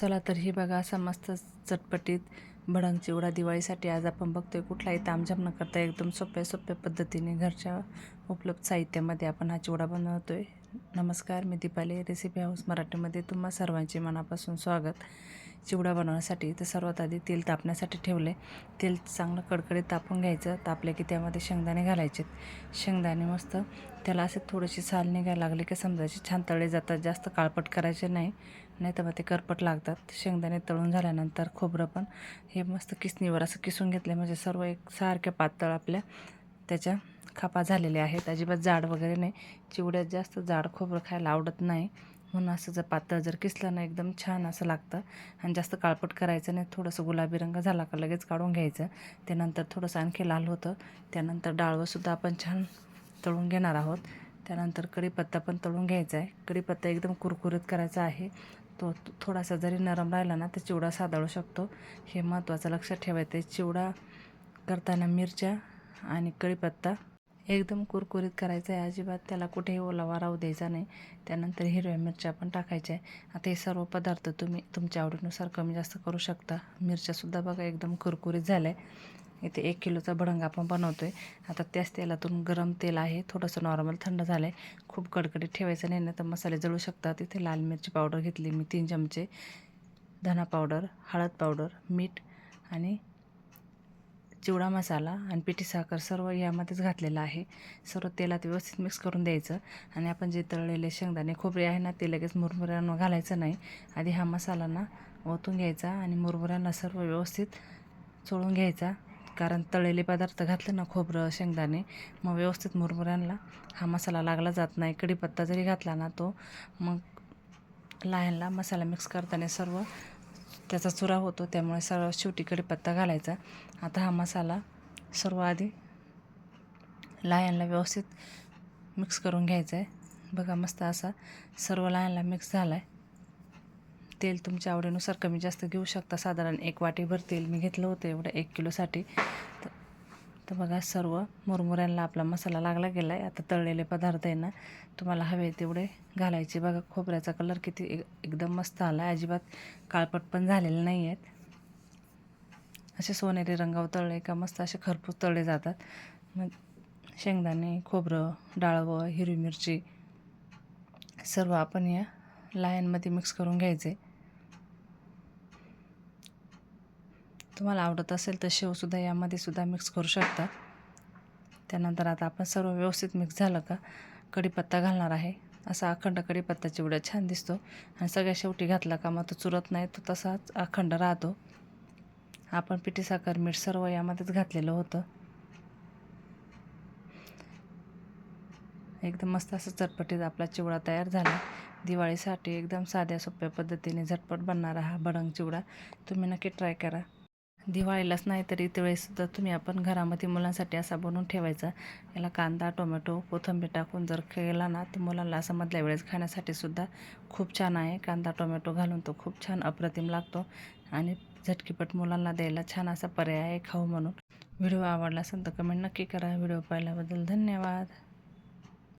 चला तर ही बघा असा मस्त चटपटीत भडंग चिवडा दिवाळीसाठी आज आपण बघतोय कुठलाही तामझाम न करता एकदम सोप्या सोप्या पद्धतीने घरच्या उपलब्ध साहित्यामध्ये आपण हा चिवडा बनवतोय. नमस्कार मी दीपाली. रेसिपी हाऊस मराठीमध्ये तुम्हा सर्वांचे मनापासून स्वागत. चिवडा बनवण्यासाठी तर सर्वात आधी तेल तापण्यासाठी ठेवले. तेल चांगलं कडकडीत तापून घ्यायचं. तापले की त्यामध्ये शेंगदाणे घालायचे. शेंगदाणे मस्त त्याला असे थोडीशी साल निघायला लागली की समजायचे छान तळे जातात. जास्त काळपट करायचे नाही. नाही तर मग ते करपट लागतात. शेंगदाणे तळून झाल्यानंतर खोबरं पण हे मस्त किसणीवर असं किसून घेतले म्हणजे सर्व एक सारख्या पातळ आपल्या त्याच्या खपा झालेल्या आहेत. अजिबात जाड वगैरे नाही. चिवड्यात जास्त जाड खोबरं खायला आवडत नाही. म्हणून असं जर पातळ जर किसलं ना एकदम छान असं लागतं. आणि जास्त काळपट करायचं नाही. थोडंसं गुलाबी रंग झाला का लगेच काढून घ्यायचं. त्यानंतर थोडंसं आणखी लाल होतं. त्यानंतर डाळवंसुद्धा आपण छान तळून घेणार आहोत. त्यानंतर कढीपत्ता पण तळून घ्यायचा आहे. कढीपत्ता एकदम कुरकुरीत करायचा आहे. तो थोडासा जरी नरम राहिला ना तर चिवडा साधाळू शकतो. हे महत्त्वाचं लक्षात ठेवायचं आहे. चिवडा करताना मिरच्या आणि कढीपत्ता एकदम कुरकुरीत करायचं आहे अजिबात त्याला कुठेही ओलावा राहू द्यायचा नाही. त्यानंतर हिरव्या मिरच्या पण टाकायच्या आहे. आता हे सर्व पदार्थ तुम्ही तुमच्या आवडीनुसार कमी जास्त करू शकता. मिरच्यासुद्धा बघा एकदम कुरकुरीत झाल्या आहे इथे एक किलोचा भडंग आपण बनवतो आहे आता त्याच तेलातून गरम तेल आहे. थोडंसं नॉर्मल थंड झालं आहे खूप कडकडीत ठेवायचं नाही ना तर मसाले जळू शकतात. इथे लाल मिरची पावडर घेतली मी तीन चमचे. धना पावडर हळद पावडर मीठ आणि चिवडा मसाला आणि पिठी साखर सर्व यामध्येच घातलेलं आहे. सर्व तेलात व्यवस्थित मिक्स करून द्यायचं. आणि आपण जे तळलेले शेंगदाणे खोबरे आहे ना ते लगेच मुरमुऱ्यांना घालायचं नाही. आधी हा मसाला ना ओतून घ्यायचा आणि मुरमुऱ्यांना सर्व व्यवस्थित चोळून घ्यायचा. कारण तळलेले पदार्थ घातले ना खोबरं शेंगदाणे मग व्यवस्थित मुरमुऱ्यांना हा मसाला लागला जात नाही. कढीपत्ता जरी घातला ना तो मग लहानला मसाला मिक्स करताना सर्व त्याचा चुरा होतो त्यामुळे सर्व शेवटी कढीपत्ता घालायचा. आता हा मसाला सर्व आधी लाह्यांना व्यवस्थित मिक्स करून घ्यायचा आहे बघा मस्त असा सर्व लाह्यांना मिक्स झाला आहे तेल तुमच्या आवडीनुसार कमी जास्त घेऊ शकता. साधारण एक वाटीभर तेल मी घेतलं होतं एवढं एक किलोसाठी. तर तर बघा सर्व मुरमुऱ्यांना आपला मसाला लागला गेला आहे आता तळलेले पदार्थ आहे ना तुम्हाला हवे तेवढे घालायचे. बघा खोबऱ्याचा कलर किती एक एकदम मस्त आला आहे अजिबात काळपट पण झालेले नाही आहेत असे सोनेरी रंगावर तळले का मस्त असे खरपूस तळले जातात. मग शेंगदाणे खोबरं डाळवं हिरवी मिरची सर्व आपण या लायांमध्ये मिक्स करून घ्यायचे. तुम्हाला आवडत असेल तर शेवसुद्धा यामध्ये सुद्धा मिक्स करू शकता. त्यानंतर आता आपण सर्व व्यवस्थित मिक्स झालं का कढीपत्ता घालणार आहे. असा अखंड कढीपत्ता चिवडा छान दिसतो. आणि सगळ्या शेवटी घातला का मग तो चुरत नाही तो तसाच अखंड राहतो. आपण पिठी साखर मीठ सर्व यामध्येच घातलेलं होतं. एकदम मस्त असं चटपटीत आपला चिवडा तयार झाला. दिवाळीसाठी एकदम साध्या सोप्या पद्धतीने झटपट बनणारा हा भडंग चिवडा तुम्ही नक्की ट्राय करा. दिवाळीलाच नाही तर इतर वेळेसुद्धा तुम्ही आपण घरामध्ये मुलांसाठी असा बनवून ठेवायचा. याला कांदा टोमॅटो कोथिंबीर टाकून जर केला ना तर मुलांना असं मधल्या वेळेस खाण्यासाठी सुद्धा खूप छान आहे. कांदा टोमॅटो घालून तो खूप छान अप्रतिम लागतो. आणि झटकीपट मुलांना द्यायला छान असा पर्याय आहे खाऊ म्हणून. व्हिडिओ आवडला असेल तर कमेंट नक्की करा. व्हिडिओ पाहिल्याबद्दल धन्यवाद.